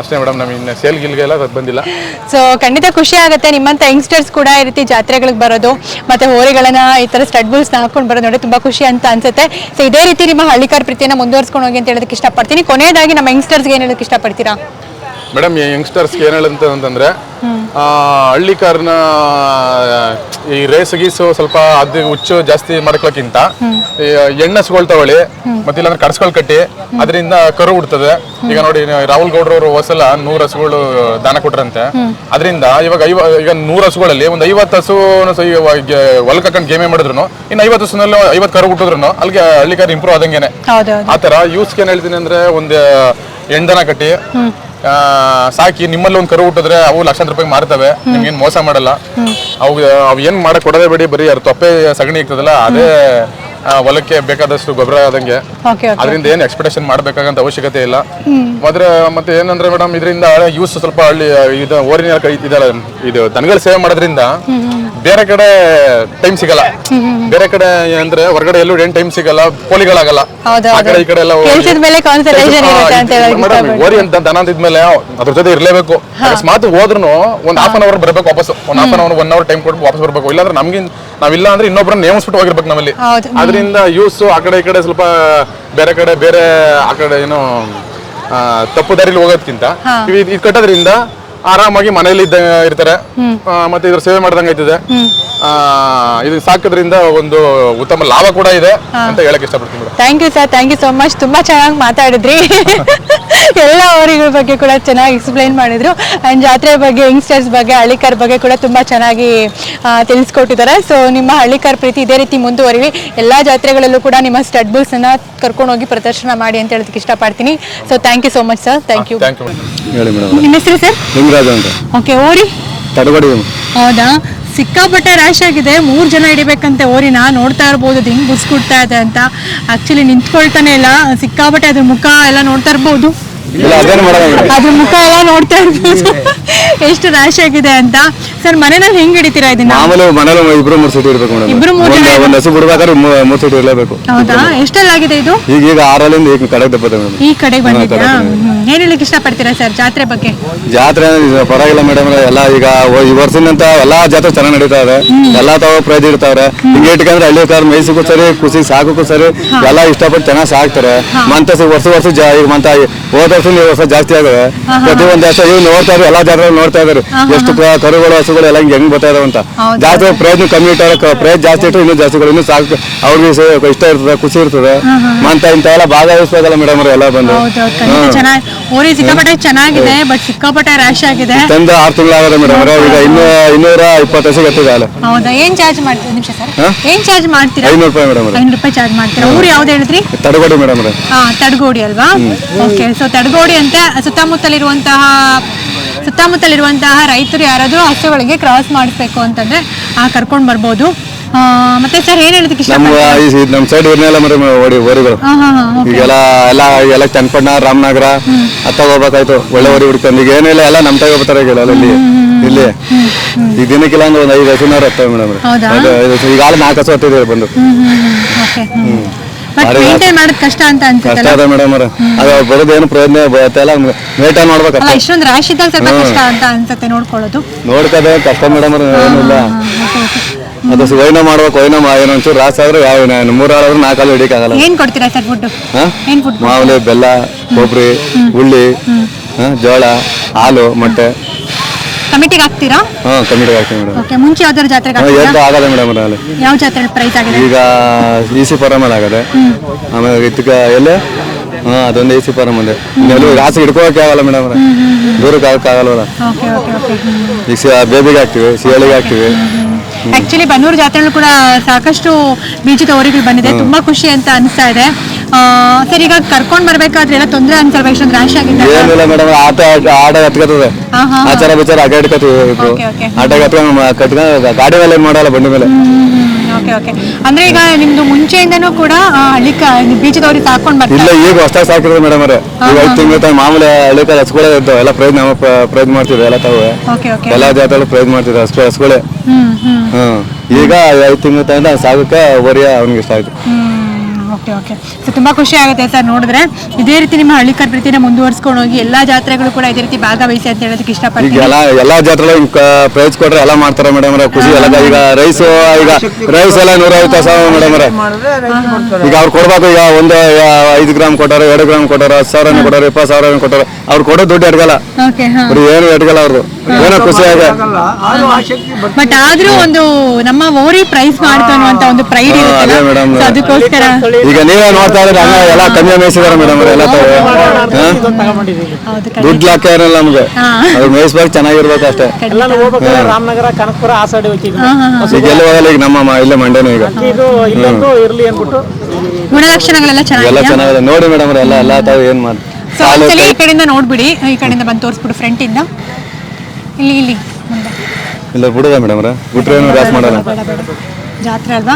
ಅಷ್ಟೇ ಮೇಡಮ್ ನಮ್ಗೆ ಇನ್ನು ಸೇಲ್ ಗಿಲ್ಗೆಲ್ಲ ಬಂದಿಲ್ಲ. ಸೊ ಖಂಡಿತ ಖುಷಿ ಆಗುತ್ತೆ. ನಿಮ್ಮಂತ ಯಂಗ್ಸ್ಟರ್ಸ್ ಕೂಡ ಈ ರೀತಿ ಜಾತ್ರೆಗಳಿಗೆ ಬರೋದು ಮತ್ತೆ ಹೋರಿಗಳನ್ನ ಈ ತರ ಸ್ಟಡ್ ಬುಲ್ಸ್ ಹಾಕೊಂಡು ಬರೋದು ನೋಡಿ ತುಂಬಾ ಖುಷಿ ಅಂತ ಅನ್ಸುತ್ತೆ. ಸೊ ಇದೇ ರೀತಿ ನಿಮ್ಮ ಹಳ್ಳಿಕಾರ್ ಪ್ರೀತಿಯನ್ನ ಮುಂದುವರ್ಸ್ಕೊಂಡು ಹೋಗಿ ಅಂತ ಹೇಳೋದಕ್ಕೆ ಇಷ್ಟಪಡ್ತೀನಿ. ಕೊನೆಯದಾಗಿ ನಮ್ಮ ಯಂಗ್ಸ್ಟರ್ಸ್ಗೆ ಏನು ಹೇಳೋದಕ್ಕೆ ಇಷ್ಟಪಡ್ತೀರಾ? ಮೇಡಮ್ ಯಂಗ್ಸ್ಟರ್ಸ್ಗೆ ಏನು ಹೇಳಂತ ಅಂತಂದ್ರೆ ಆ, ಹಳ್ಳಿ ಕಾರ್ನ ಈ ರೇಸ್ ಗೀಸು ಸ್ವಲ್ಪ ಅದು ಹುಚ್ಚು ಜಾಸ್ತಿ ಮಾಡ್ಕೊಳಕ್ಕಿಂತ ಎಣ್ಣಸ್ಗಳು ತಗೊಳ್ಳಿ ಮತ್ತೆ ಇಲ್ಲಾಂದ್ರೆ ಕಡ್ಸ್ಕೊಳ್ ಕಟ್ಟಿ ಅದರಿಂದ ಕರು ಹುಡ್ತದೆ ಈಗ ನೋಡಿ ರಾಹುಲ್ ಗೌಡ್ರವರು ಹೊಸಲ ನೂರ್ ಹಸುಗಳು ದಾನ ಕೊಟ್ರಂತೆ. ಅದರಿಂದ ಇವಾಗ ಐವ ಈಗ ನೂರು ಹಸುಗಳಲ್ಲಿ ಒಂದು ಐವತ್ತು ಹಸು ಹೊಲಕ್ಕೆ ಗೇಮ್ ಗೇಮೆ ಮಾಡಿದ್ರು ಇನ್ನು ಐವತ್ತು ಹಸುನಲ್ಲಿ ಐವತ್ತು ಕರು ಹುಟ್ಟಿದ್ರು ಅಲ್ಲಿಗೆ ಹಳ್ಳಿ ಕಾರ್ ಇಂಪ್ರೂವ್ ಆದಂಗೆನೆ. ಆತರ ಯೂಸ್ಗೆ ಏನ್ ಹೇಳ್ತೀನಿ ಅಂದ್ರೆ ಒಂದ್ ಎಂಟನ ಕಟ್ಟಿ ಸಾಕಿ ನಿಮ್ಮಲ್ಲಿ ಒಂದು ಕರು ಹುಟ್ಟಿದ್ರೆ ಅವು ಲಕ್ಷಾಂತರ ರೂಪಾಯಿ ಮಾರ್ತವೆ. ನಿಮ್ಗೇನು ಮೋಸ ಮಾಡಲ್ಲ. ಅವು ಅವು ಏನು ಮಾಡಕ್ ಕೊಡೋದೇ ಬೇಡಿ ಬರೀ ಅದ್ರ ತೊಪ್ಪೆ ಸಗಣಿ ಇರ್ತದಲ್ಲ ಅದೇ ಹೊಲಕ್ಕೆ ಬೇಕಾದಷ್ಟು ಗೊಬ್ಬರ ಆದಂಗೆ. ಅದರಿಂದ ಏನು ಎಕ್ಸ್ಪೆಕ್ಟೇಷನ್ ಮಾಡಬೇಕಾಗಂತ ಅವಶ್ಯಕತೆ ಇಲ್ಲ. ಆದ್ರೆ ಮತ್ತೆ ಏನಂದ್ರೆ ಮೇಡಮ್ ಇದರಿಂದ ಯೂಸ್ ಸ್ವಲ್ಪ ಹಳ್ಳಿ ಇದು ಓರಿನ ಇದಲ್ಲ ಇದು ದನಗಳ ಸೇವೆ ಮಾಡೋದ್ರಿಂದ ಬೇರೆ ಕಡೆ ಟೈಮ್ ಸಿಗಲ್ಲ. ಬೇರೆ ಕಡೆ ಅಂದ್ರೆ ಹೊರಗಡೆ ಎಲ್ಲೂ ಏನ್ ಟೈಮ್ ಸಿಗಲ್ಲ ಪೋಲಿಗಳಾಗಲ್ಲ ಆ ಕಡೆ ಈ ಕಡೆ ಎಲ್ಲ. ಓರಿ ಅಂತ ದನ ಅಂದಿದ್ಮೇಲೆ ಅದ್ರ ಜೊತೆ ಇರ್ಲೇಬೇಕು. ಅಕಸ್ಮಾತ್ ಹೋದ್ರು ಒಂದ್ ಹಾಫ್ ಅನ್ ಅವರ್ ಬರಬೇಕು ವಾಪಸ್ ಒಂದ್ half an hour one hour time ಕೊಟ್ಟು ವಾಪಸ್ ಬರ್ಬೇಕು. ಇಲ್ಲಾಂದ್ರೆ ನಮ್ಗೆ ನಾವಿಲ್ಲ ಅಂದ್ರೆ ಇನ್ನೊಬ್ರನ್ನ ನೇಮಿಸ್ಬಿಟ್ಟು ಹೋಗಿರ್ಬೇಕು ನಮ್ಮಲ್ಲಿ. ಅದರಿಂದ ಯೂಸ್ ಆ ಕಡೆ ಈ ಕಡೆ ಸ್ವಲ್ಪ ಬೇರೆ ಕಡೆ ಬೇರೆ ಆ ಕಡೆ ಏನು ತಪ್ಪು ದಾರಿಲಿ ಹೋಗೋದ್ಕಿಂತ ಇದು ಕಟ್ಟೋದ್ರಿಂದ ಆರಾಮಾಗಿ ಮನೇಲಿ ಇದ್ದ ಇರ್ತಾರೆ ಆ, ಮತ್ತೆ ಇದ್ರ ಸೇವೆ ಮಾಡ್ದಂಗೆ ಆಯ್ತದೆ ಇದು ಸಾಕೋದ್ರಿಂದ ಒಂದು ಉತ್ತಮ ಲಾಭ ಕೂಡ ಇದೆ ಅಂತ ಹೇಳಕ್ ಇಷ್ಟಪಡ್ತೀನಿ madam. Thank you sir thank you so much ತುಂಬಾ ಚೆನ್ನಾಗಿ ಮಾತಾಡಿದ್ರಿ. ಎಲ್ಲ ಅವರಿಗಳ ಬಗ್ಗೆ ಕೂಡ ಚೆನ್ನಾಗಿ ಎಕ್ಸ್ಪ್ಲೈನ್ ಮಾಡಿದ್ರು. ಆ್ಯಂಡ್ ಜಾತ್ರೆ ಬಗ್ಗೆ ಯಂಗ್ಸ್ಟರ್ಸ್ ಬಗ್ಗೆ ಹಳ್ಳಿಕರ್ ಬಗ್ಗೆ ಕೂಡ ತುಂಬ ಚೆನ್ನಾಗಿ ತಿಳಿಸ್ಕೊಟ್ಟಿದ್ದಾರೆ. ಸೊ ನಿಮ್ಮ ಹಳ್ಳಿಕರ್ ಪ್ರೀತಿ ಇದೇ ರೀತಿ ಮುಂದುವರಿವಿ ಎಲ್ಲ ಜಾತ್ರೆಗಳಲ್ಲೂ ಕೂಡ ನಿಮ್ಮ ಸ್ಟಡ್ ಬುಲ್ಸನ್ನು ಕರ್ಕೊಂಡು ಹೋಗಿ ಪ್ರದರ್ಶನ ಮಾಡಿ ಅಂತ ಹೇಳೋದಕ್ಕೆ ಇಷ್ಟಪಡ್ತೀನಿ. So thank you so much sir thank you thank you ಹೇಳಿ ಮೇಡಮ್. ನಿಮ್ಮ ಹೆಸರು ಸರ್ ಲಿಂಗರಾಜ್ ಅಂತ. ಓಕೆ ಓರಿ? ತಡಗಡಿ ಹೌದಾ? ಸಿಕ್ಕಾಪಟ್ಟೆ ರ್ಯಾಶ್ ಆಗಿದೆ. ಮೂರು ಜನ ಹಿಡಿಬೇಕಂತೆ ಓರಿನ. ನೋಡ್ತಾ ಇರ್ಬೋದು, ಅದು ಹಿಂಗೆ ಬುಸ್ಕುಡ್ತಾ ಇದೆ ಅಂತ. ಆ್ಯಕ್ಚುಲಿ ನಿಂತ್ಕೊಳ್ತಾನೆ ಇಲ್ಲ. ಸಿಕ್ಕಾಪಟ್ಟೆ ಅದ್ರ ಮುಖ ಎಲ್ಲ ನೋಡ್ತಾ ಇರ್ಬೋದು. ಅದ್ರ ಮುಖ ಎಲ್ಲ ನೋಡ್ತಾ ಇರ್ಬೋದು. ಎಷ್ಟು ರಾಶಿ ಆಗಿದೆ ಅಂತ. ಸರ್ ಮನೆಯಲ್ಲಿ ಹೆಂಗ್ ಹಿಡಿತೀರಾ ಇದನ್ನ? ಮಾಮೂಲಿ ಮನೇಲಿ ಇಬ್ರು ಮೂರು ಸೀಟ್ ಇರ್ಬೇಕು ಮೇಡಮ್. ಇಬ್ರು ಮೂರು ಜನ ಒಂದು ಹಸು ಬಿಡ್ಬೇಕಾದ್ರೆ ಮೂರ್ ಸೀಟ್ ಇರಲೇಬೇಕು ಹೌದಾ? ಎಷ್ಟೆಲ್ಲಾಗಿದೆ ಇದು? ಈಗ ಈಗ ಆರಲ್ಲಿಂದ ಈಗ ಕಡೆಗೆ ತಪ್ಪತ್ತೆ ಮೇಡಮ್. ಈ ಕಡೆ ಬಂದಿದ್ಯಾ? ಏನ್ ಇಷ್ಟ ಪಡ್ತೀರಾ ಸರ್ ಜಾತ್ರೆ ಬಗ್ಗೆ? ಜಾತ್ರೆ ಪರವಾಗಿಲ್ಲ ಮೇಡಮ್ ಎಲ್ಲ ಈಗ ಈ ವರ್ಷದಿಂದ ಎಲ್ಲಾ ಜಾತ್ರೆ ಚೆನ್ನಾಗಿ ನಡೀತಾ ಇದೆ. ಎಲ್ಲಾ ತಾವ ಪ್ರೈಜ್ ಇರ್ತಾವ್ರೆ ಹಿಂಗೆ ಇಟ್ಕೊಂಡ್ರೆ ಹಳ್ಳಿ ಕಾರ್ ಮೈಸಿಗೂ ಸರಿ ಖುಷಿ ಸಾಕಕ್ಕೂ ಸರಿ ಎಲ್ಲಾ ಇಷ್ಟಪಟ್ಟು ಚೆನ್ನಾಗಿ ಸಾಕ್ತಾರೆ. ಮಂತ ವರ್ಷ ವರ್ಷ ಜಾ ಈಗ ಮಂತ ಹೋದ ವರ್ಷ ಈ ವರ್ಷ ಜಾಸ್ತಿ ಆಗಿದೆ ಪ್ರತಿ ಒಂದ್ ವರ್ಷ ಇವ್ ನೋಡ್ತಾ ಇದ್ರು ಎಲ್ಲಾ ಜಾತ್ರೆ ನೋಡ್ತಾ ಇದ್ರು. ಎಷ್ಟು ಕ- ಕರುಗಳು ಹಸುಗಳು ಎಲ್ಲ ಹಿಂಗೆ ಹೆಂಗ್ ಬರ್ತಾ ಇದಾವೆ ಅಂತ. ಜಾತ್ರೆ ಪ್ರಯತ್ನ ಕಮ್ಮಿ ಇಟ್ಟಾರೆ ಪ್ರಯತ್ನ ಜಾಸ್ತಿ ಇಟ್ಟರೆ ಇನ್ನೂ ಜಾಸ್ತಿಗಳು ಇನ್ನೂ ಸಾಕು. ಅವ್ರಿಗೆ ಸ- ಇಷ್ಟ ಇರ್ತದೆ ಖುಷಿ ಇರ್ತದೆ. ಇಂತ ಎಲ್ಲಾ ಭಾಗವಹಿಸ್ಬೇಕಲ್ಲ ಮೇಡಮ್ ಎಲ್ಲ ಬಂದು. ಹೌದೌದು ಖಂಡಿತ ಚೆನ್ನಾಗಿ ಓರಿ ಸಿಕ್ಕಾಪಟ್ಟೆ ಚೆನ್ನಾಗಿದೆ ಬಟ್ ಸಿಕ್ಕಾಪಟ್ಟೆ ರ್ಯಾಶ್ ಆಗಿದೆ. ತಂದು ಆರು ತಿಂಗಳಾಗದೆ ಮೇಡಮ್ ಈಗ ಇನ್ನೂ ಇನ್ನೂರ ಇಪ್ಪತ್ತು ವರ್ಷಕ್ಕೆ ಎತ್ತಿದೆ ಹೌದಾ? ಏನ್ ಚಾರ್ಜ್ ಮಾಡ್ತೀರಾ? ನಿಮಿಷ ಸರ್. ಹಾ? ಏನ್ ಚಾರ್ಜ್ ಮಾಡ್ತೀರಾ? ಐನೂರು ರೂಪಾಯಿ ಮೇಡಮ್ ಐನೂರು ರೂಪಾಯಿ ಚಾರ್ಜ್ ಮಾಡ್ತೀರಾ? ಊರು ಯಾವ್ದು ಹೇಳಿದ್ರಿ? ತಡಗೋಡಿ ಮೇಡಮ್ ಹಾ ತಡಗೋಡಿ ಅಲ್ವಾ? ಓಕೆ ಸೊ ತಡಗೋಡಿ ಅಂತ ಸುತ್ತಮುತ್ತಲಿರುವಂತಹ ಸುತ್ತಮುತ್ತಲಿರುವಂತಹ ರೈತರು ಯಾರಾದರೂ ಹಸುಗಳಿಗೆ ಕ್ರಾಸ್ ಮಾಡಿಸ್ಬೇಕು ಅಂತಂದ್ರೆ ಆ ಕರ್ಕೊಂಡು ಬರ್ಬೋದು. ಮತ್ತೆ ಸರ್ ಏನ್ ಹೇಳೋದಕ್ಕೆ ನಮ್ಮ ಈ ಸೈಡ್ ಇರ್ನೆಲ್ಲ ಮೇಡಮ್ ಓಡಿ ಓರಿಗಳು ಈಗೆಲ್ಲ ಎಲ್ಲ ಎಲ್ಲ ಚನ್ನಪಟ್ಟಣ ರಾಮನಗರ ಅತ್ತ ಹೋಗ್ಬೇಕಾಯ್ತು. ಒಳ್ಳೆ ಓರಿ ಹುಡ್ಕೊಂಡು ಈಗ ಏನಿಲ್ಲ ಎಲ್ಲ ನಮ್ಮ ತಾಯಿ ಹೋಗ್ತಾರೆ ಈಗ ಇಲ್ಲಿ ಇಲ್ಲಿ. ಈಗ ದಿನಕ್ಕಿಲ್ಲ ಅಂದ್ರೆ ಒಂದ್ ಐದು ಹಸುನಾರು ಹತ್ತವೆ ಮೇಡಮ್? ಈಗ ಹಾಲು ನಾಲ್ಕು ಹಸು ಹತ್ತಿದ್ದೀವಿ ಬಂದು. ಮೇಂಟೈನ್ ಮಾಡೋದು ಕಷ್ಟ ಅಂತ ಕಷ್ಟ ಅನ್ಸುತ್ತಲ್ಲ ಅದ ಮೇಡಮ್ ಅವ್ರ. ಅದು ಏನು ಪ್ರಯೋಜನ ಬರುತ್ತೆ ಅಲ್ಲ ಮೇಂಟೈನ್ ಅಲ್ಲ ಮಾಡ್ಬೇಕಷ್ಟೇ ಇಷ್ಟೊಂದು ರ್ಯಾಶ್ ಇದ್ದಾಗ ಸ್ವಲ್ಪ ಕಷ್ಟ ಅಂತ ಅನ್ಸುತ್ತೆ ನೋಡ್ಕೊಳ್ಳೋದು. ನೋಡ್ಕದೆ ಕಷ್ಟ ಮೇಡಮ್ ಅವ್ರ ಏನಿಲ್ಲ ಅದು ಸ- ವೈನ ಮಾಡ್ಬೇಕು ವೈನ ಮಾ- ಏನೋ ಒಂಚೂರು ರಾಸ್ ಆದ್ರೆ ಯಾವ ನಾಲ್ಕಾಲು ಹಿಡಿಯಕ್ಕಾಗಲ್ಲ. ಏನ್ ಕೊಡ್ತೀರಾ ಸರ್ ಫುಡ್ ಹಾ? ಏನ್ ಫುಡ್ ಮಾಮೂಲಿ ಬೆಲ್ಲ ಕೊಬ್ಬರಿ ಹುಳ್ಳಿ ಹಾ, ಜೋಳ ಹಾಲು ಮೊಟ್ಟೆ. ಕಮಿಟಿಗೆ ಹಾಕ್ತೀರಾ? ಹಾ ಕಮ್ಮಿ ಹಾಕ್ತೀವಿ ಮೇಡಮ್ ಓಕೆ ಮುಂಚೆ ಯಾವ್ದಾದ್ರು ಜಾತ್ರೆ ಹಾಕ್ತೀರಾ? ಆಗಲ್ಲ ಮೇಡಮ್ ಅಲ್ಲಿ ಯಾವ ಜಾತ್ರೆ ಪ್ರೈಸ್ ಆಗಿದೆ? ಈಗ ಇ ಸಿ ಫಾರಮ್ ಆಗದೆ. ಆಮೇಲೆ ಇದಕ್ಕ ಎಲ್ಲೇ ಹಾ ಅದೊಂದು ಎ ಸಿ ಫಾರಮ್ ಒಂದೇ ಎಲ್ಲೂ ರಾಸಿ ಹಿಡ್ಕೋಕೆ ಆಗಲ್ಲ ಮೇಡಮ್ ದೂರಕ್ಕೆ ಆಗಕ್ಕೆ ಆಗಲ್ವಲ್ಲ ಓಕೆ ಓಕೆ ಓಕೆ ಈಗ ಬೇಬಿಗೆ ಹಾಕ್ತಿವಿ ಸಿಯಾಳಿಗೆ ಹಾಕ್ತಿವಿ. ಆಕ್ಚುಲಿ ಬನ್ನೂರು ಜಾತ್ರೆಗಳು ಕೂಡ ಸಾಕಷ್ಟು ಬೀಜದ ಹೋರಿಗಳು ಬಂದಿದೆ. ತುಂಬಾ ಖುಷಿ ಅಂತ ಅನಿಸ್ತಾ ಇದೆ. ಸರ್ ಈಗ ಕರ್ಕೊಂಡ್ ಬರ್ಬೇಕಾದ್ರೆ ಎಲ್ಲ ತೊಂದ್ರೆ ಅನ್ಸಲ್ವಾ? ಇಷ್ಟೊಂದು ರ್ಯಾಶ್ ಆಗಿದೆ ಏನಿಲ್ಲ ಮೇಡಮ್ ಆಟ ಆಟ ಹಾ, ಆಚಾರ ವಿಚಾರ ಅಡ್ಡ ಹಿಡ್ಕತೀವಿ ಇಬ್ರು. ಆಟ ಕತ್ಕೊಂಡು ಕಟ್ಕೊಂಡು ಗಾಡಿ ಮೇಲೆ ಮಾಡಲ್ಲ ಬಂಡಿ ಮೇಲೆ. ಓಕೆ ಓಕೆ ಅಂದ್ರೆ ಈಗ ನಿಮ್ದು ಮುಂಚೆಯಿಂದನೂ ಕೂಡ ಹಳ್ಳಿ ಕ- ಇದು ಬೀಜದ ಹೋರಿ ಸಾಕೊಂಡ್ ಇಲ್ಲ ಈಗ ಹೊಸ್ದಾಗಿ ಸಾಕಿರೋದು ಮೇಡಮ್ ಅವ್ರೆ. ಈಗ ಐದು ತಿಂಗಳ ತಾಯಿ ಮಾಮೂಲಿ ಹಳ್ಳಿಕಾಲ ಹಸ್ಗಳೇ ಇದ್ದವು ಎಲ್ಲ ಪ್ರಯತ್ನ ಪ್ರಯತ್ನ ಮಾಡ್ತಿದ್ವಿ ಎಲ್ಲ ತಾವು. ಎಲ್ಲ ಜಾತಿಗಳು ಪ್ರಯತ್ನ ಮಾಡ್ತಿದ್ವಿ ಹಸ್ಗಳು ಹಸ್ಗಳೇ. ಹ್ಮ್ ಈಗ ಐದು ತಿಂಗಳ ತಾಯಿಂದ ಸಾಗಕ್ಕೆ ಒರಿಯ ಅವ್ನಿಗೆ ಇಷ್ಟ ಆಯ್ತು. Okay okay. ಸೊ ತುಂಬ ಖುಷಿ ಆಗುತ್ತೆ ಸರ್ ನೋಡಿದ್ರೆ. ಇದೇ ರೀತಿ ನಿಮ್ಮ ಹಳ್ಳಿ ಹಳ್ಳಿಕರ್ ಪ್ರೀತಿನ ಮುಂದುವರ್ಸ್ಕೊಂಡು ಹೋಗಿ ಎಲ್ಲಾ ಜಾತ್ರೆಗಳು ಕೂಡ ಇದೇ ರೀತಿ ಭಾಗವಹಿಸಿ ಅಂತ ಹೇಳೋದಕ್ಕೆ ಈಗ ಇಷ್ಟಪಡ್ತೀನಿ ಎಲ್ಲ ಎಲ್ಲಾ ಜಾತ್ರೆ ಪ್ರೈಸ್ ಕೊಟ್ರೆ ಎಲ್ಲ ಮಾಡ್ತಾರೆ ಮೇಡಮ್ ಅವ್ರೆ. ಖುಷಿ ಎಲ್ಲ ಈಗ ರೈಸ್ ಈಗ ರೈಸ್ ಎಲ್ಲ ನೂರೈವತ್ತು ಸಾವಿರ ಮೇಡಮ್ ಅವ್ರೆ. ಈಗ ಅವ್ರು ಕೊಡ್ಬೇಕು ಈಗ ಒಂದು ಐದು ಗ್ರಾಮ್ ಕೊಟ್ಟಾರ ಎರಡು ಗ್ರಾಮ್ ಕೊಟ್ಟಾರ ಹತ್ತು ಸಾವಿರ ಕೊಟ್ಟಾರ ಇಪ್ಪತ್ತು ಸಾವಿರ ಕೊಟ್ಟಾರ ಅವ್ರು ಕೊಡೋ ದುಡ್ಡು ಎಡ್ಗಲ್ಲ ಓಕೆ ಹಾ. ಅವ್ರು ಏನು ಎಡ್ಗಲ್ಲ ಅವ್ರದ್ದು ಏನೋ ಖುಷಿ ಆಗ. ಬಟ್ ಆದ್ರೂ ಒಂದು ನಮ್ಮ ಓರಿ ಪ್ರೈಸ್ ಮಾಡ್ತು ಅಂತ ಒಂದು ಪ್ರೈಡ್ ಅದೇ madam. ಸೊ ಅದಕ್ಕೋಸ್ಕರ ಈಗ ನೀವೇ ನೋಡ್ತಾ ಇದ್ರೆ ಹಂಗ ಎಲ್ಲ ಕಮ್ಮಿ ಮೇಯಿಸಿದಾರೆ ಮೇಡಮ್ ಅವ್ರು ಎಲ್ಲ ತಾವು. ಹೌದು ದುಡ್ಡು ನಮ್ಗೆ. ಹಾ. ಅವ್ರು ಮೇಯಿಸ್ಬೇಕು ಚೆನ್ನಾಗಿರ್ಬೇಕು ಅಷ್ಟೇ. ಎಲ್ಲ ಹೋಗ್ಬೇಕಾದ್ರೆ ರಾಮನಗರ ಕನಕಪುರ ಆ ಸೈಡ್ ಹೋಗ್ತೀವಿ ಈಗ ಎಲ್ಲಿ ಹೋಗಲ್ಲ ಈಗ ನಮ್ಮ ಮ- ಇಲ್ಲೇ ಮಂಡ್ಯನೂ ಈಗ. ಇದು ಇಲ್ಲೊಂದು ಇರ್ಲಿ ಅಂದ್ಬಿಟ್ಟು. ಗುಣಲಕ್ಷಣಗಳೆಲ್ಲ ಎಲ್ಲ ಚೆನ್ನಾಗಿದೆ. ಚೆನ್ನಾಗಿದೆ ನೋಡಿ ಮೇಡಮ್ ಅವ್ರೆ ಎಲ್ಲ ಎಲ್ಲ ತಾವು ಏನ್ ಮಾಡಿ ಸೊ ಈ ಕಡೆಯಿಂದ ನೋಡ್ಬಿಡಿ. ಈ ಕಡೆಯಿಂದ ಬಂದು ತೋರಿಸ್ಬಿಡು ಫ್ರಂಟ್ ಇಂದ. ಇಲ್ಲಿ ಇಲ್ಲಿ ಮುಂದೆ. ಇಲ್ಲ ಬಿಡುದ ಮೇಡಮ್ ಅವ್ರೆ? ಬಿಟ್ರೆ ಏನು ರಾಸ್ ಮಾಡಲ್ಲ. ಜಾತ್ರೆ ಅಲ್ವಾ?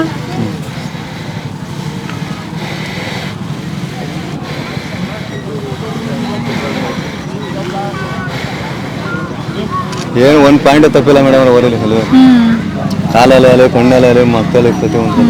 ಏನು ಒಂದು ಪಾಯಿಂಟ್ ತಪ್ಪಿಲ್ಲ ಮೇಡಮ್ ಅವರಲ್ಲಿ ಅಲ್ವೇ? ಕಾಲಲ್ಲಿ ಅಲೆ ಕಣ್ಣಲ್ಲಿ ಅಲೆ ಮಕ್ಕಳು ಪ್ರತಿಯೊಂದು.